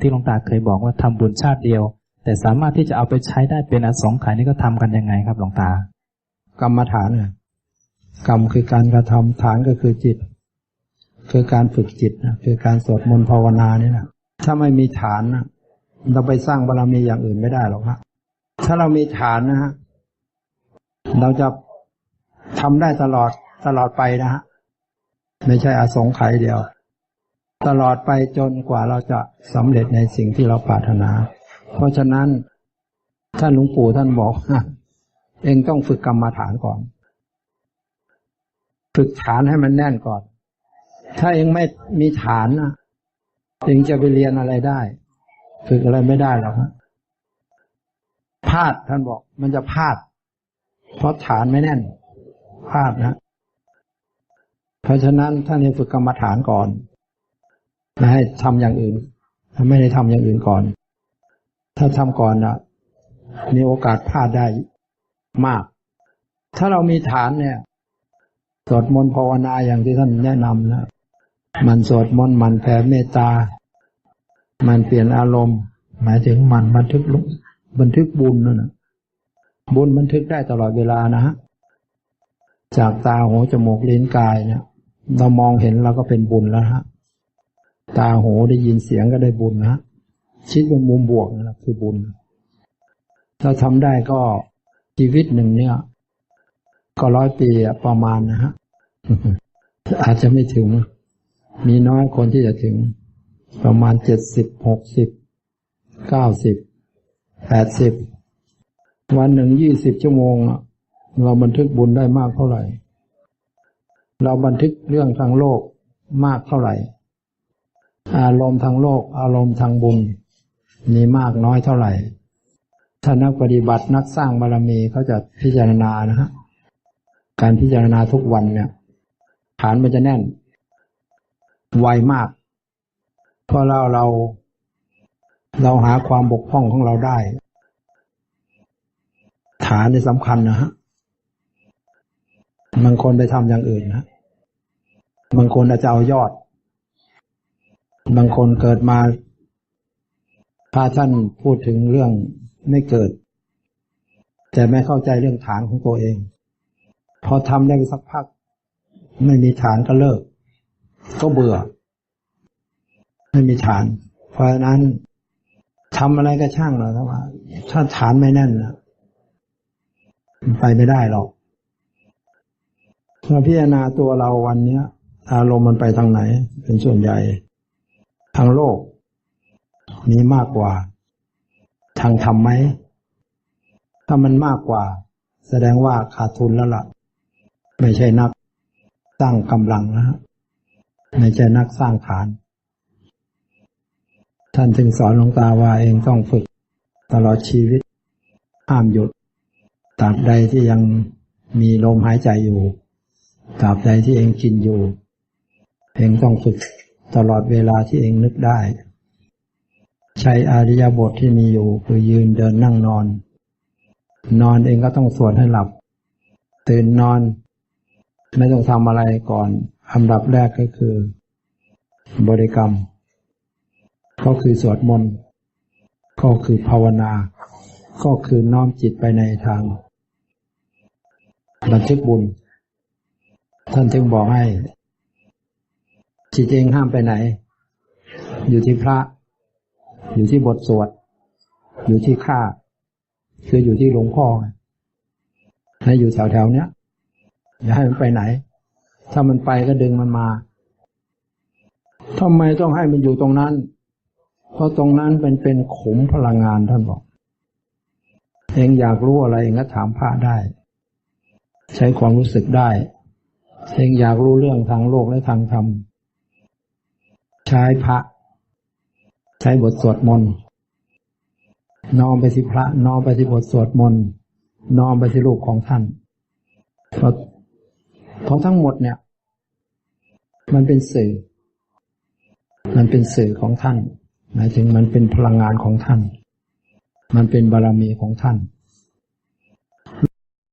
ที่หลวงตาเคยบอกว่าทำบุญชาติเดียว แต่สามารถที่จะเอาไปใช้ได้เป็นอสงไขยนี่ก็ทำกันยังไงครับหลวงตา กรรมฐานเนี่ยกรรมคือการกระทำฐานก็คือจิต คือการฝึกจิตนะคือการสวดมนต์ภาวนาเนี่ยนะถ้าไม่มีฐานนะเราไปสร้างบารมีอย่างอื่นไม่ได้หรอกฮะถ้าเรามีฐานนะฮะเราจะทำได้ตลอดตลอดไปนะฮะไม่ใช่อาสงไขยเดียว ตลอดไปจนกว่าเราจะสำเร็จในสิ่งที่เราปรารถนา เพราะฉะนั้นท่านหลวงปู่ท่านบอกเองต้องฝึกกรรมฐานก่อน ฝึกฐานให้มันแน่นก่อน ถ้าเองไม่มีฐานนะเองจะไปเรียนอะไรได้ ฝึกอะไรไม่ได้หรอกฮะพลาดท่านบอกมันจะพลาด เพราะฐานไม่แน่นพลาดนะ เพราะฉะนั้นท่านให้ฝึกกรรมฐานก่อน ม่ให้ทำอย่างอื่น ไม่ได้ทำอย่างอื่นก่อน ถ้าทำก่อนนะมีโอกาสพลาดได้มาก ถ้าเรามีฐานเนี่ย สวดมนต์ภาวนาอย่างที่ท่านแนะนำนะมันสวดมนต์มันแผ่เมตตา มันเปลี่ยนอารมณ์ หมายถึงมันบันทึกลุบันทึกบุญนั่นนะบุญบันทึกได้ตลอดเวลานะฮะจากตาหูจมูกลิ้นกายเนี่ย เรามองเห็นเราก็เป็นบุญแล้วฮะ ตาหูได้ยินเสียงก็ได้บุญนะคิดเป็นมุมบวกนะคือบุญ ถ้าทำได้ก็ชีวิตหนึ่งเนี่ย ก็ร้อยปีประมาณนะฮะอาจจะไม่ถึง มีน้อยคนที่จะถึง ประมาณเจ็ดสิบหกสิบเก้าสิบแปดสิบวันหนึ่งยี่สิบชั่วโมงเราบันทึกบุญได้มากเท่าไหร่ เราบันทึกเรื่องทางโลกมากเท่าไหร่ อารมณ์ทางโลก อารมณ์ทางบุญมีมากน้อยเท่าไหร่ ถ้านักปฏิบัตินักสร้างบารมีเขาจะพิจารณานะฮะการพิจารณาทุกวันเนี่ย ฐานมันจะแน่น ไวมาก เพราะเราเรา เราหาความบกพร่องของเราได้ ฐานนี่สำคัญนะฮะบางคนไปทำอย่างอื่นนะบางคนอาจจะเอายอด บางคนเกิดมาถ้าท่านพูดถึงเรื่องไม่เกิด แต่ไม่เข้าใจเรื่องฐานของตัวเอง พอทำได้สักพัก ไม่มีฐานก็เลิก ก็เบื่อ ไม่มีฐาน เพราะนั้นทำอะไรก็ช่างเราถ้าว่า ถ้าฐานไม่แน่นไปไม่ได้หรอกเราพิจารณาตัวเราวันเนี้ย อารมณ์มันไปทางไหน เป็นส่วนใหญ่ ทางโลก มีมากกว่า ทางธรรมไหม ถ้ามันมากกว่า แสดงว่าขาดทุนแล้วล่ะ ไม่ใช่นักสร้างกำลังนะฮะไม่ใช่นักสร้างฐาน ท่านจึงสอนหลวงตาว่าเองต้องฝึก ตลอดชีวิต ห้ามหยุดตราบใดที่ยังมีลมหายใจอยู่ตราบใดที่เองกินอยู่ เองต้องฝึก ตลอดเวลาที่เองนึกได้ ใช้อาริยบทที่มีอยู่คือยืนเดินนั่งนอน นอนเองก็ต้องสวดให้หลับ ตื่นนอน ไม่ต้องทำอะไรก่อนอันดับแรกก็คือ บริกรรม ก็คือสวดมนต์ก็คือภาวนา ก็คือน้อมจิตไปในทางบันทึกบุญ ท่านจึงบอกให้ จิตเองห้ามไปไหน อยู่ที่พระ อยู่ที่บทสวด อยู่ที่ข้าคืออยู่ที่หลวงพ่อให้อยู่แถวๆเนี้ยอย่าให้มันไปไหน ถ้ามันไปก็ดึงมันมาทำไมต้องให้มันอยู่ตรงนั้น เพราะตรงนั้นเป็นเป็นขุมพลังงานท่านบอก เองอยากรู้อะไรเองก็ถามพระได้ ใช้ความรู้สึกได้ เองอยากรู้เรื่องทางโลกและทางธรรม ใช้พระ ใช้บทสวดมนต์น้อมไปที่พระ น้อมไปที่บทสวดมนต์น้อมไปที่รูปของท่านเพราะเพราะทั้งหมดเนี่ย มันเป็นสื่อ มันเป็นสื่อของท่าน หมายถึงมันเป็นพลังงานของท่าน มันเป็นบารมีของท่าน